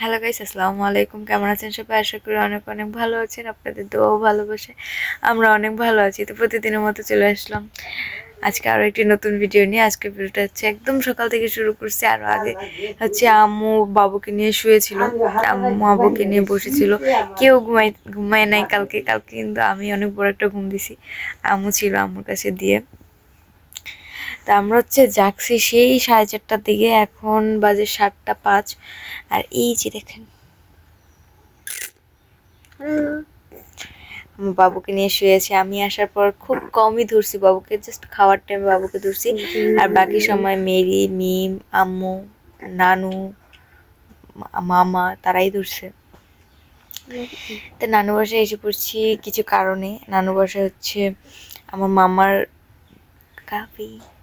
Hello guys আসসালামু আলাইকুম। কেমন আছেন সবাই? আশা করি অনেক অনেক ভালো আছেন। আপনাদের দোয়াও ভালোবাসে। আমরা অনেক ভালো আছি। তো প্রতিদিনের মতো চলে আসলাম। আজকে আরও একটি নতুন ভিডিও নিয়ে। আজকে ভিডিওটা হচ্ছে একদম সকাল থেকে শুরু করছি। আরও আগে হচ্ছে আম্মু বাবুকে নিয়ে শুয়েছিল। আম্মু আব্বুকে নিয়ে বসেছিল। কেউ ঘুমাই, ঘুমায় নাই কালকে। কালকে কিন্তু আমি অনেক বড় একটা ঘুম দিছি। আম্মু ছিল আম্মুর কাছে দিয়ে। তা আমরা হচ্ছে যাচ্ছি সেই সাড়ে চারটার দিকে এখন বাজে সাতটা পাঁচ। আর এই যে দেখেন। আমার বাবুকে নিয়ে শুয়েছি। আমি আসার পর খুব কমই ধরছি বাবুকে জাস্ট খাওয়ার টাইমে বাবুকে ধরছি। আর বাকি সময় মেরি মিম আম্মু নানু মামা তারাই ধরছে। তো নানু বাসায় এসে পড়ছি কিছু কারণে। নানু বাসায় হচ্ছে আমার মামার কাপি হ্যাঁ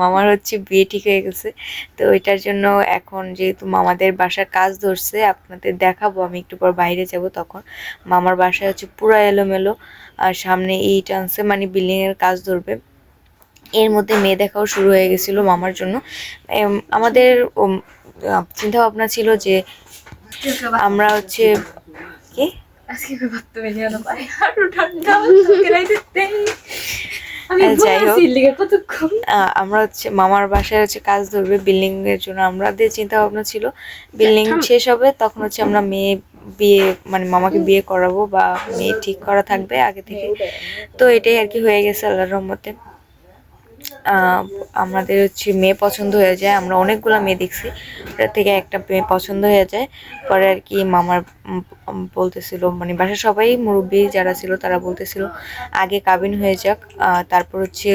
মামার হচ্ছে বিয়ে ঠিক হয়ে গেছে। তো ওইটার জন্য এখন যেহেতু মামাদের বাসার কাজ ধরছে, আপনাদের দেখাবো, আমি একটু পর বাইরে যাব তখন। মামার বাসায় হচ্ছে পুরো এলোমেলো, আর সামনে ইট আনছে মানে বিল্ডিংয়ের কাজ ধরবে। এর মধ্যে মেয়ে দেখাও শুরু হয়ে গেছিল মামার জন্য। আমাদের চিন্তা ভাবনা ছিল যে আমরা হচ্ছে কি? আজকে যাই হোক। আমরা হচ্ছে মামার বাসায় হচ্ছে কাজ ধরবে বিল্ডিং এর জন্য আমাদের চিন্তা ভাবনা ছিল বিল্ডিং শেষ হবে তখন হচ্ছে আমরা মেয়ে বিয়ে মানে মামাকে বিয়ে করাবো বা মেয়ে ঠিক করা থাকবে আগে থেকে। তো এটাই আর কি হয়ে গেছে আল্লাহর রহমতে। আমাদের হচ্ছে মেয়ে পছন্দ হয়ে যায়, আমরা অনেকগুলো মেয়ে দেখছি। ওটার থেকে একটা মেয়ে পছন্দ হয়ে যায়। পরে আর কি মামার বলতেছিল মানে বাসার সবাই মুরব্বী যারা ছিল তারা বলতেছিল, আগে কাবিন হয়ে যাক তারপর হচ্ছে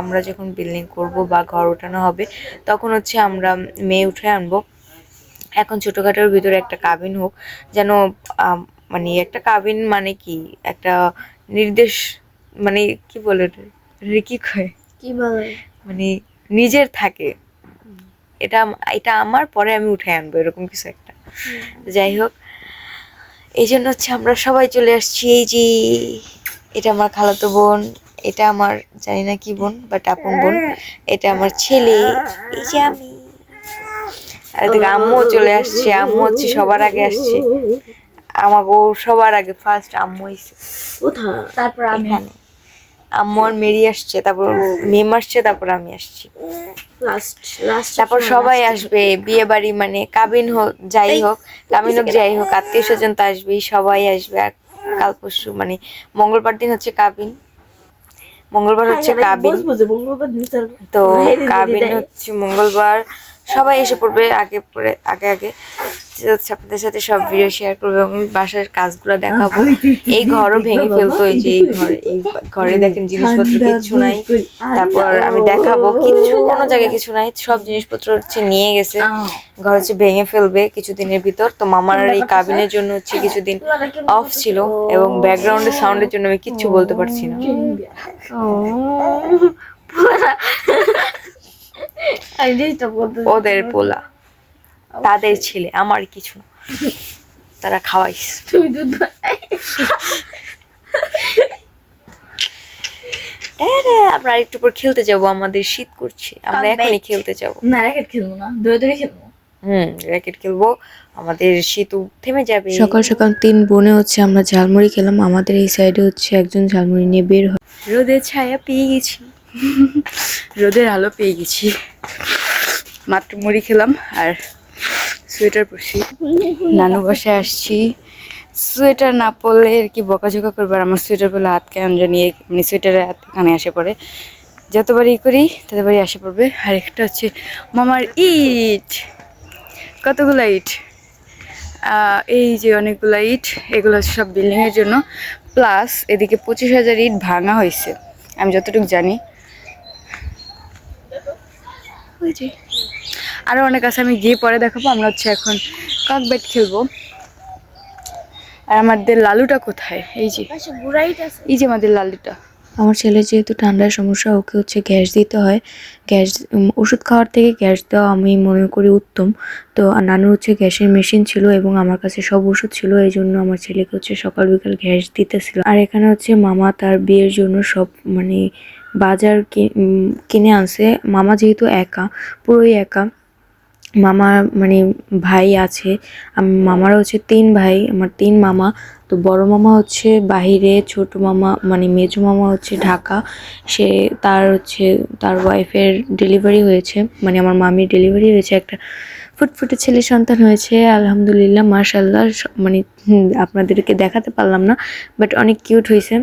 আমরা যখন বিল্ডিং করব বা ঘর ওঠানো হবে, তখন হচ্ছে আমরা মেয়ে উঠে আনব। এখন ছোটোখাটোর ভিতরে একটা কাবিন হোক, যেন মানে একটা কাবিন মানে কি? একটা নির্দেশ মানে কি বলে কি কয়? মানে নিজের থাকে। এটা এটা আমার পরে আমি উঠে আনব এরকম কিছু একটা। যাই হোক এই জন্য হচ্ছে আমরা সবাই চলে আসছি। এই যে এটা আমার খালাতো বোন এটা আমার জানি না কি বোন বাট আপন বোন এটা আমার ছেলে এই যে আমি। আর এদিকে আম্মু চলে আসছে আম্মু হচ্ছে সবার আগে আসছে। আমাকে সবার আগে ফার্স্ট আম্মু এসে। কোথায়? তারপর আমি। আম্মু আর মেরি আসছে তারপর মেম আসছে তারপর আমি আসছি। লাস্ট লাস্ট তারপর সবাই আসবে বিয়ে বাড়ি মানে কাবিন হোক যাই হোক কাবিন হোক যাই হোক আত্মীয় স্বজন তো আসবেই সবাই আসবে। আর কাল পরশু মানে মঙ্গলবার দিন হচ্ছে কাবিন। মঙ্গলবার হচ্ছে কাবিন। তো কাবিন হচ্ছে মঙ্গলবার। সবাই এসে পড়বে আগে পরে আগে আগে। আপনাদের সাথে সব ভিডিও শেয়ার করব এবং বাসার কাজগুলো দেখাবো। এই ঘরও ভেঙে ফেলতো এই যে এই ঘরে এই ঘরে দেখেন জিনিসপত্র কিচ্ছু নাই। তারপর আমি দেখাবো কিছু কোনো জায়গায় কিছু নাই সব জিনিসপত্র হচ্ছে নিয়ে গেছে। ঘর হচ্ছে ভেঙে ফেলবে কিছুদিনের ভিতর। তো মামার এই কাবিনের জন্য হচ্ছে কিছুদিন অফ ছিল এবং ব্যাকগ্রাউন্ডের সাউন্ডের জন্য আমি কিচ্ছু বলতে পারছি না। ওদের পোলা। তাদের ছেলে আমার কিছু না। তারা খাওয়াইস তুমি দুধ আমরা একটু পর খেলতে যাব আমাদের শীত করছে। আমরা এখনই খেলতে যাব। না র্যাকেট খেলব না দৌড়ে দৌড়ে খেলব। হুম র্যাকেট খেলব। আমাদের শীত থেমে যাবে। সকাল সকাল তিন বোনে হচ্ছে আমরা ঝালমুড়ি খেলাম আমাদের এই সাইডে হচ্ছে একজন ঝালমুড়ি নিয়ে বের হয় রোদের ছায়া পেয়ে গেছি। রোদের আলো পেয়ে গেছি। মাত্র মুড়ি খেলাম আর সোয়েটার পরছি। নানু বাসায় আসছি। সোয়েটার না পরলে আর কি বকাঝকা করবে, আর আমার সোয়েটার পরলে হাত কেন জানি মানে সোয়েটারে হাত কানে আসে পড়ে। যতবারই ই করি, ততবারই আসে পড়বে। আর একটা হচ্ছে মামার ইট। কতগুলো ইট? এই যে অনেকগুলো ইট, এগুলো হচ্ছে সব বিল্ডিংয়ের জন্য। প্লাস এদিকে পঁচিশ হাজার ইট ভাঙা হয়েছে। আমি যতটুকু জানি। আরও অনেক আছে আমি গিয়ে পরে দেখাবো। আমরা হচ্ছে এখন কক ব্যাট খেলব। আর আমাদের লালুটা কোথায়? এই যে। বুড়াইট এই যে আমাদের লালুটা। আমার ছেলে যেহেতু ঠান্ডার সমস্যা ওকে হচ্ছে গ্যাস দিতে হয়। গ্যাস ওষুধ খাওয়ার থেকে গ্যাস দেওয়া আমি মনে করি উত্তম। তো নানুর হচ্ছে গ্যাসের মেশিন ছিল এবং আমার কাছে সব ওষুধ ছিল এই জন্য আমার ছেলেকে হচ্ছে সকাল বিকাল গ্যাস দিতেছিল। আর এখানে হচ্ছে মামা তার বিয়ের জন্য সব মানে বাজার কি- কিনে আনছে। মামা যেহেতু একা পুরোই একা মামা মানে ভাই আছে মামারা হচ্ছে তিন ভাই, আমার তিন মামা। তো বড় মামা হচ্ছে বাহিরে, ছোট মামা মানে মেজো মামা হচ্ছে ঢাকা। সে তার হচ্ছে, তার ওয়াইফের ডেলিভারি হয়েছে মানে আমার মামির ডেলিভারি হয়েছে, একটা ফুটফুটে ছেলে সন্তান হয়েছে, আলহামদুলিল্লাহ মাশাল্লাহ মানে আপনাদেরকে দেখাতে পারলাম না বাট অনেক কিউট হয়েছে।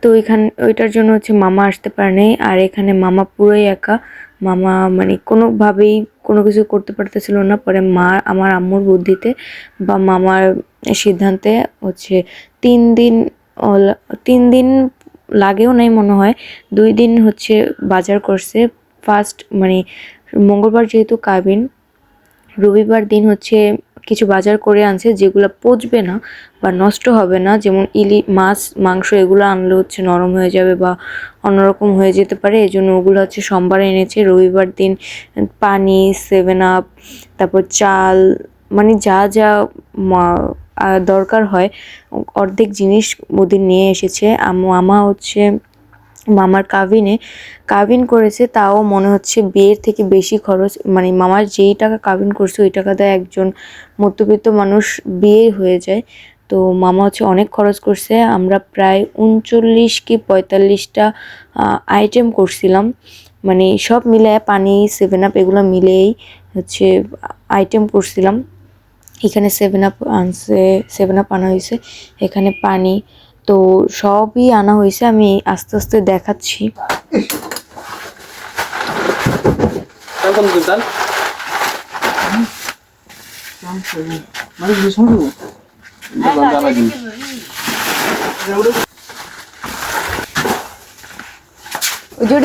তো ওইখান ওইটার জন্য হচ্ছে মামা আসতে পারে নাই, আর এখানে মামা পুরোই একা। মামা মানে কোনোভাবেই কোনো কিছু করতে পারতেছিল না। পরে মা, আমার আম্মুর বুদ্ধিতে বা মামার সিদ্ধান্তে হচ্ছে তিন দিন তিন দিন লাগেও নাই মনে হয়। দুই দিন হচ্ছে বাজার করছে। ফার্স্ট মানে মঙ্গলবার যেহেতু কাবিন, রবিবার দিন হচ্ছে কিছু বাজার করে আনছে যেগুলো পচবে না বা নষ্ট হবে না। যেমন ইলি মাছ, মাংস এগুলো আনলে হচ্ছে নরম হয়ে যাবে বা অন্যরকম হয়ে যেতে পারে। এই জন্য ওগুলো হচ্ছে সোমবার এনেছে। রবিবার দিন পানি সেভেন আপ তারপর চাল মানে যা যা দরকার হয়, অর্ধেক জিনিস ওদের নিয়ে এসেছে। আমা হচ্ছে মামার কাবিনে, কাবিন করেছে, তাও মনে হচ্ছে বিয়ের থেকে বেশি খরচ। মানে মামার যেই টাকা কাবিন করছে, ওই টাকা দিয়ে একজন মধ্যবিত্ত মানুষ বিয়ে হয়ে যায়। তো মামা হচ্ছে অনেক খরচ করছে। আমরা প্রায় উনচল্লিশ কি পঁয়তাল্লিশটা আইটেম করছিলাম। মানে সব মিলে পানি সেভেন আপ এগুলো মিলেই হচ্ছে আইটেম করছিলাম। এখানে সেভেন আপ আনছে সেভেন আপ আনা হয়েছে। এখানে পানি তো সবই আনা হয়েছে আমি আস্তে আস্তে দেখাচ্ছি।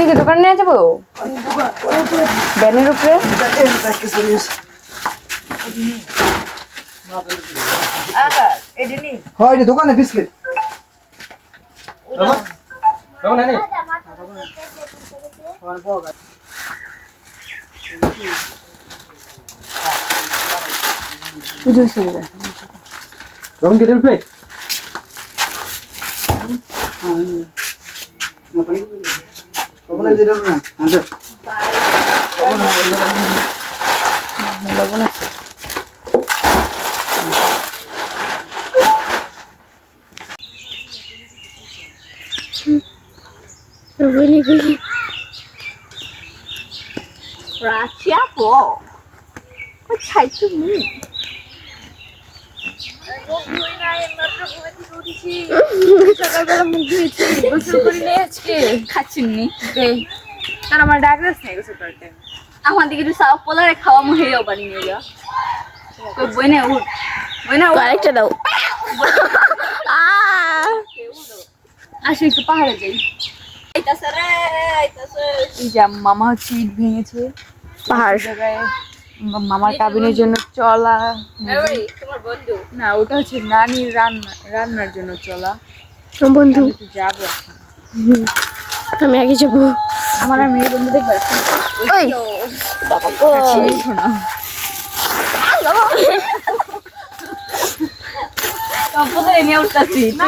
কি দোকানে নিয়ে যাব? ব্যানের উপরে? হয় রে দোকানে বিস্কিট। রং কেটে উঠবে লবণ আছে দোকানে যেটা না আচ্ছা রাশিয়া পো। কোথায় তুমি সকালবেলা মুখ ধুয়েছি গোসল করি নেই আজকে খাচ্ছিনি কারণ আমার ডাকলেস নেই গোসল করতে আমার দিকে একটু সাউথ পোলারে খাওয়া মুহেও বাড়ি নিয়ে যা। তো বইনে উঠ বইনে আরেকটা দাও। আসো একটু পাহাড়ে যাই। আইতাছে রে আইতাছে। এই যে মামা হচ্ছে ইট ভেঙেছে। পাহাড়। জায়গায় মামার কাবিনের জন্য চলা। তোমার বন্ধু। না ওটা হচ্ছে নানির রান্না রান্নার জন্য চলা। বন্ধু। আমি যাব আমি আগে যাব। আমার আর মেয়ে বন্ধু দেখবে? না।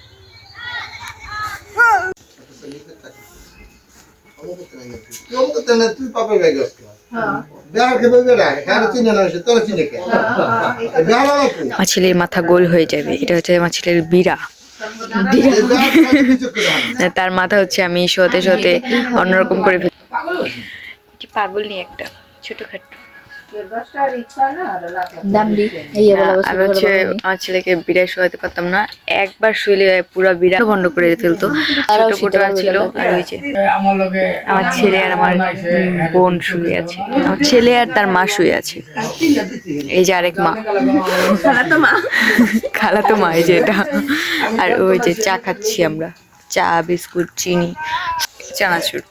কে বেড়া নাকি আমার ছেলের মাথা গোল হয়ে যাবে। এটা হচ্ছে মাছিলের ছেলের বিড়া তার মাথা হচ্ছে আমি শোতে শোতে অন্যরকম করে পাগল? নিয়ে একটা? ছোটখাটো। আমি হচ্ছে আমার ছেলেকে বিড়ায় শোয়াতে পারতাম না একবার শুইলে পুরো বিড়া বন্ধ করে ফেলতো। ছোট কোটা ছিল আর ওই যে আমার ছেলে আর আমার বোন শুয়ে আছে। আমার ছেলে আর তার মা শুয়ে আছে। এই যে আরেক মা। খালাতো মা। খালাতো মা এই যে এটা। আর ওই যে চা খাচ্ছি আমরা। চা বিস্কুট চিনি। চানাচুর।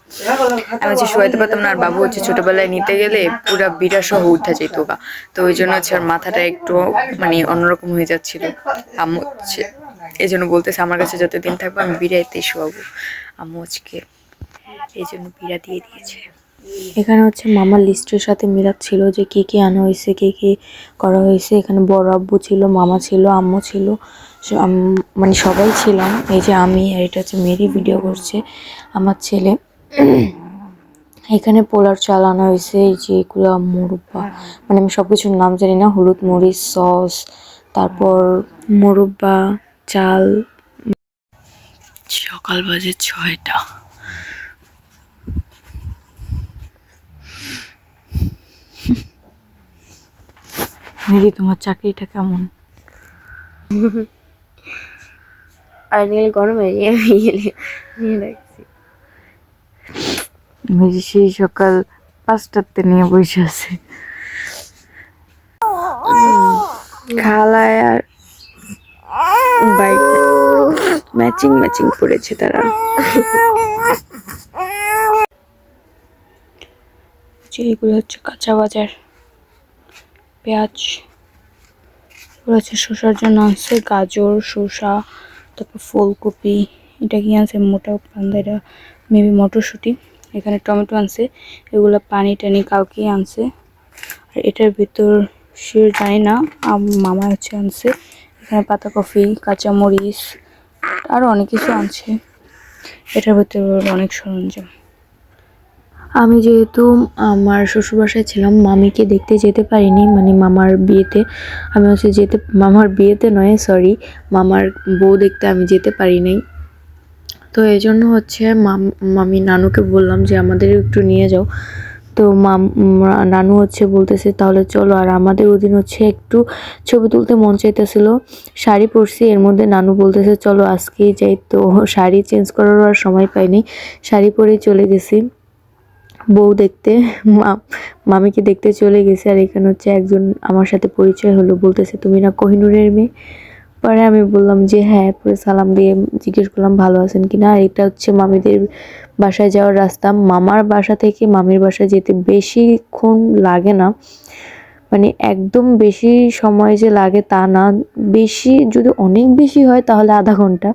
আমি হচ্ছে শোয়াইতে পারতাম না, আর বাবু হচ্ছে ছোটবেলায় নিতে গেলে পুরো বিড়া সহ উঠা যেত গা। তো ওই জন্য হচ্ছে আর মাথাটা একটু মানে অন্যরকম হয়ে যাচ্ছিল। আম্মু হচ্ছে এই জন্য বলতেছে, আমার কাছে যতদিন থাকব আমি বিড়াইতেই শোয়াবো। আম্মু আজকে এই জন্য বিড়া দিয়ে দিয়েছে। এখানে হচ্ছে মামার লিস্টের সাথে মিলাচ্ছিল যে কি কি আনা হয়েছে, কি কি করা হয়েছে। এখানে বড় আব্বু ছিল, মামা ছিল, আম্মু ছিল। মানে সবাই ছিলাম। এই যে আমি আর এটা হচ্ছে মেরি ভিডিও করছে, আমার ছেলে। এখানে পোলার চাল আনা হয়েছে, এই যে এগুলো মোরব্বা। মানে আমি সব কিছুর নাম জানি না, হলুদ মরিচ, সস, তারপর মোরব্বা, চাল। সকাল বাজে ছয়টা। মেরি, তোমার চাকরিটা কেমন? আর নিয়ে গরমে নিয়ে নিয়ে নিয়ে রাখছি। মেরি সেই সকাল পাঁচটাতে নিয়ে বসে আছে। খালায় আর বাইক ম্যাচিং ম্যাচিং পড়েছে তারা। যে এগুলো হচ্ছে কাঁচা বাজার। পেঁয়াজ এগুলো হচ্ছে শসার জন্য আনছে গাজর শসা তারপর ফুলকপি, এটা কি আনছে? মোটা পান্দা এটা মেবি মটরশুঁটি। এখানে টমেটো আনছে, এগুলো পানি টানি কালকেই আনছে। আর এটার ভিতর সে জানি না মামা হচ্ছে আনছে। এখানে পাতা কফি কাঁচামরিচ আরও অনেক কিছু আনছে। এটার ভিতর অনেক সরঞ্জাম। আমি যেহেতু আমার শ্বশুরবাসায় ছিলাম, মামিকে দেখতে যেতে পারিনি। মানে মামার বিয়েতে আমি হচ্ছে যেতে, মামার বিয়েতে নয় সরি মামার বউ দেখতে আমি যেতে পারি নাই তো এই জন্য হচ্ছে মাম- নানুকে বললাম যে, আমাদের একটু নিয়ে যাও। তো মাম নানু হচ্ছে বলতেছে, তাহলে চলো। আর আমাদের ওদিন হচ্ছে একটু ছবি তুলতে মন চাইতেছিল, শাড়ি পরছি, এর মধ্যে নানু বলতেছে, চলো আজকেই যাই। তো শাড়ি চেঞ্জ করারও আর সময় পাইনি, শাড়ি পরেই চলে গেছি। বউ দেখতে মামিকে দেখতে চলে গেছে আর এখানে হচ্ছে একজন আমার সাথে পরিচয় হলো, বলতেছে, তুমি না কোহিনুরের মেয়ে? পরে আমি বললাম যে হ্যাঁ পরে সালাম দিয়ে জিজ্ঞেস করলাম, ভালো আছেন কিনা আর এটা হচ্ছে মামিদের বাসায় যাওয়ার রাস্তা। মামার বাসা থেকে মামির বাসায় যেতে বেশিক্ষণ লাগে না। মানে একদম বেশি সময় যে লাগে তা না। বেশি যদি অনেক বেশি হয় তাহলে আধা ঘণ্টা।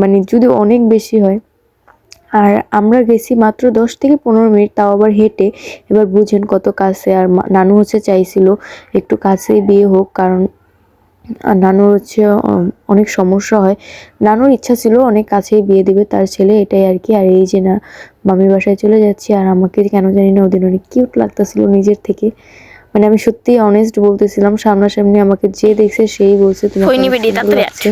মানে যদি অনেক বেশি হয়। আর আমরা গেছি মাত্র দশ থেকে পনেরো মিনিট তাও আবার হেঁটে। এবার বুঝেন কত কাছে। আর নানু হচ্ছে চাইছিল একটু কাছেই বিয়ে হোক কারণ আর নানুর হচ্ছে অনেক সমস্যা হয়। নানুর ইচ্ছা ছিল অনেক কাছেই বিয়ে দেবে তার ছেলে এটাই আর কি। আর এই যে না মামির বাসায় চলে যাচ্ছি আর আমাকে কেন জানি না ওদিন অনেক কিউট লাগতেছিল নিজের থেকে। মানে আমি সত্যি অনেস্ট বলতেছিলাম সামনাসামনি আমাকে যে দেখছে সেই বলছে তোমাকে কই নিবে অনেক দি, সুন্দর তাড়াতাড়ি লাগছে।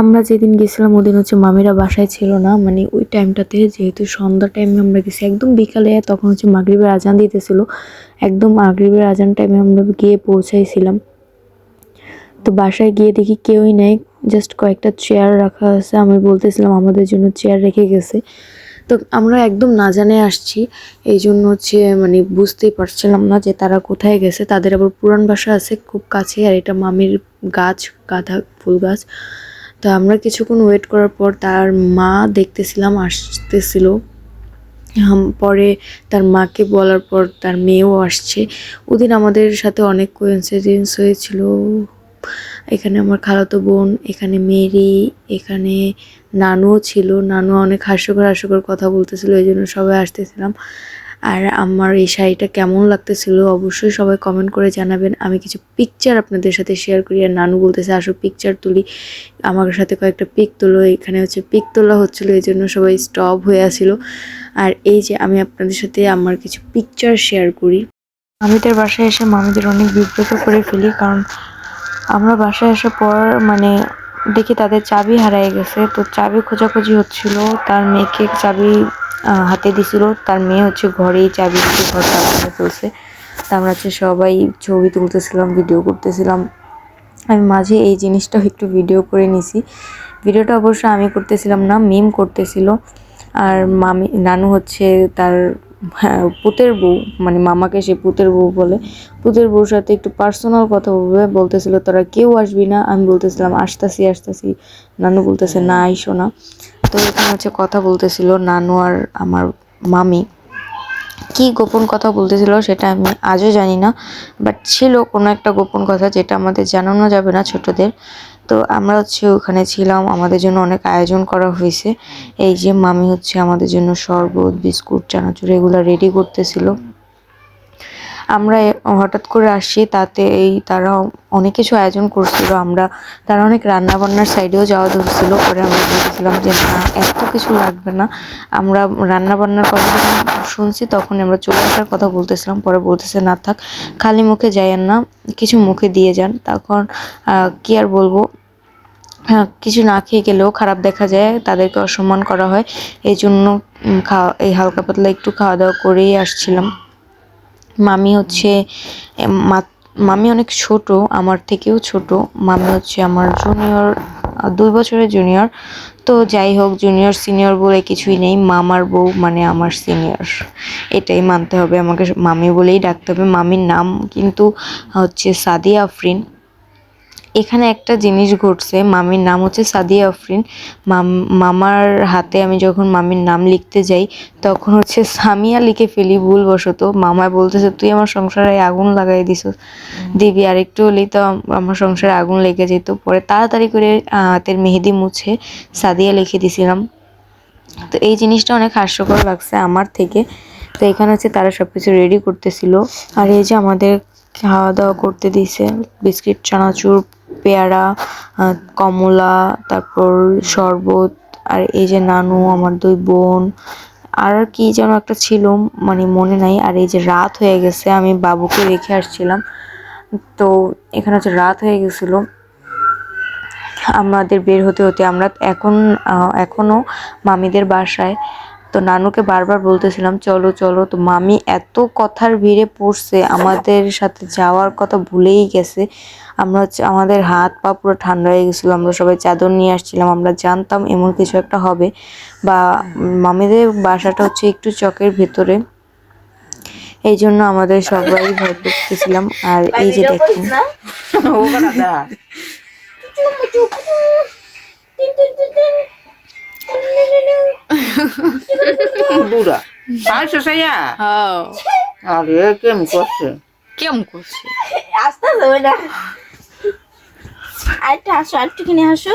আমরা যেদিন গেছিলাম, ওদিন হচ্ছে মামিরা বাসায় ছিল না মানে ওই টাইমটাতে যেহেতু সন্ধ্যা টাইমে আমরা গেছি, একদম বিকালে, তখন হচ্ছে মাগরিবের আজান দিতেছিল। একদম মাগরিবের আজান টাইমে আমরা গিয়ে পৌঁছাইছিলাম। তো বাসায় গিয়ে দেখি কেউই নেই জাস্ট কয়েকটা চেয়ার রাখা আছে। আমি বলতেছিলাম আমাদের জন্য চেয়ার রেখে গেছে। তো আমরা একদম না জানে আসছি। এই জন্য হচ্ছে মানে বুঝতেই পারছিলাম না যে তারা কোথায় গেছে। তাদের আবার পুরান বাসা আছে খুব কাছে, আর এটা মামির গাছ গাঁদা ফুল গাছ। তো আমরা কিছুক্ষণ ওয়েট করার পর তার মা দেখতেছিলাম, আসতেছিল। পরে তার মাকে বলার পর তার মেয়েও আসছে। ওদিন আমাদের সাথে অনেক কোইন্সিডেন্স হয়েছিল। এখানে আমার খালাতো বোন, এখানে মেরি, এখানে নানুও ছিল। নানু অনেক হাস্যকর হাস্যকর কথা বলতেছিল, এই জন্য সবাই আসতেছিলাম। আর আমার এই শাড়িটা কেমন লাগতেছিল অবশ্যই সবাই কমেন্ট করে জানাবেন। আমি কিছু পিকচার আপনাদের সাথে শেয়ার করি। আর নানু বলতেছে, আসো পিকচার তুলি। আমার সাথে কয়েকটা পিক তোলো। এখানে হচ্ছে পিক তোলা হচ্ছিল, এই জন্য সবাই স্টপ হয়ে আসছিল আর এই যে আমি আপনাদের সাথে আমার কিছু পিকচার শেয়ার করি। মামিদের বাসায় এসে মামিদের অনেক বিব্রত করে ফেলি, কারণ আমরা বাসায় আসার পর মানে দেখি তাদের চাবি হারিয়ে গেছে। তো চাবি খোঁজাখুঁজি হচ্ছিল। তার মেয়েকে চাবি হাতে দিছিল। তার মেয়ে হচ্ছে ঘরেই চাবি ঘরটা ভেঙে ফেলছে তা আমরা হচ্ছে সবাই ছবি তুলতেছিলাম, ভিডিও করতেছিলাম। আমি মাঝে এই জিনিসটাও একটু ভিডিও করে নিছি। ভিডিওটা অবশ্য আমি করতেছিলাম না, মিম করতেছিল। আর মামি, নানু হচ্ছে তার হ্যাঁ, পুতের বউ মানে মামাকে সে পুতের বউ বলে। পুতের বউর সাথে একটু পার্সোনাল কথা বলবে বলতেছিল তোরা কেউ আসবি না? আমি বলতেছিলাম আসতাছি আসতাছি। নানু বলতেছে না আইসো না। তো এখানে হচ্ছে কথা বলতেছিল নানু আর আমার মামি। কি গোপন কথা বলতেছিল সেটা আমি আজও জানি না বাট ছিল কোনো একটা গোপন কথা যেটা আমাদের জানানো যাবে না ছোটদের। তো আমরা হচ্ছে ওখানে ছিলাম, আমাদের জন্য অনেক আয়োজন করা হয়েছে। এই যে মামি হচ্ছে আমাদের জন্য শরবত, বিস্কুট, চানাচুর এগুলো রেডি করতেছিল। আমরা হঠাৎ করে আসছি তাতে এই তারা অনেক কিছু আয়োজন করছিল। আমরা, তারা অনেক রান্না বান্নার সাইডেও যাওয়া ধরছিল। পরে আমরা বলেছিলাম যে, না, এত কিছু লাগবে না। আমরা রান্না বান্নার কথা যখন শুনছি তখন আমরা চলে আসার কথা বলতেছিলাম। পরে বলতেছে, না, থাক, খালি মুখে যাইয়েন না, কিছু মুখে দিয়ে যান। তখন কি আর বলব? কিছু না খেয়ে গেলেও খারাপ দেখা যায়, তাদেরকে অসম্মান করা হয়। এই জন্য এই হালকা পাতলা একটু খাওয়া দাওয়া করেই আসছিলাম। মামি হচ্ছে মামি অনেক ছোট, আমার থেকেও ছোট। মামি হচ্ছে আমার জুনিয়র দুই বছরের জুনিয়র তো যাই হোক জুনিয়র সিনিয়র বলে কিছুই নেই। মামার বউ মানে আমার সিনিয়র এটাই মানতে হবে, আমাকে মামি বলেই ডাকতে হবে। মামির নাম কিন্তু হচ্ছে সাদিয়া আফরিন। এখানে একটা জিনিস ঘটছে, মামির নাম হচ্ছে সাদিয়া আফরিন। মাম- মামার হাতে আমি যখন মামির নাম লিখতে যাই, তখন হচ্ছে সামিয়া লিখে ফেলি ভুলবশত। মামায় বলতেছে, তুই আমার সংসারে আগুন লাগাই দিস। দিবি আর একটু হলেই তো আমার সংসারে আগুন লেগে যেত। পরে তাড়াতাড়ি করে হাতের মেহেদি মুছে সাদিয়া লিখে দিছিলাম। তো এই জিনিসটা অনেক হাস্যকর লাগছে আমার থেকে। তো এখানে হচ্ছে তারা সব কিছু রেডি করতেছিল। আর এই যে আমাদের খাওয়া দাওয়া করতে দিছে। বিস্কিট, চানাচুর, পেয়ারা কমলা, তারপর শরবত, আর এই যে নানু, আমার দুই বোন, আর কি যেন একটা ছিল মানে মনে নাই। আর এই যে রাত হয়ে গেছে, আমি বাবুকে রেখে আসছিলাম। তো এখানে হচ্ছে রাত হয়ে গেছিল। আমাদের বের হতে হতে আমরা এখন এখনও মামিদের বাসায় তো নানুকে বারবার বলতেছিলাম চলো চলো। তো মামি এত কথার ভিড়ে পড়ছে আমাদের সাথে যাওয়ার কথা ভুলেই গেছে। আমরা হচ্ছে আমাদের হাত পা পুরো ঠান্ডা হয়ে গেছিল আমরা সবাই চাদর নিয়ে আসছিলাম আমরা জানতাম এমন কিছু একটা হবে। বা মামিদের বাসাটা হচ্ছে একটু চকের ভেতরে। এই জন্য আমাদের সবাই ভয় করতেছিলাম আর এই যে দেখুন। বুড়া। পাঁচশো সাইয়া? আরে কেমন করছে? কেমন করছে? আসতে হবে না আরেকটা হাসো আরেকটু কিনে হাসো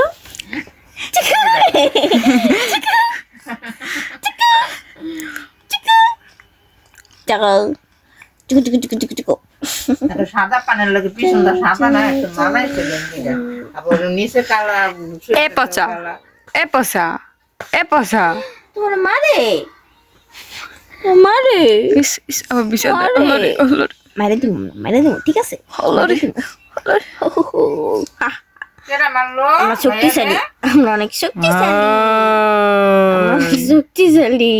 সাদা পানের লাগে পিছনটা সাদা না মানাইছে আবার নিচে কালা এ পচা। এ পচা। এ পচা। তোমার মারে। মারে? ইস ইস আমার বিষয় আরে। মারে দিব মারে দিব ঠিক আছে? কেরা মারলো? আমরা শক্তিশালী। আমরা অনেক শক্তিশালী। শক্তিশালী।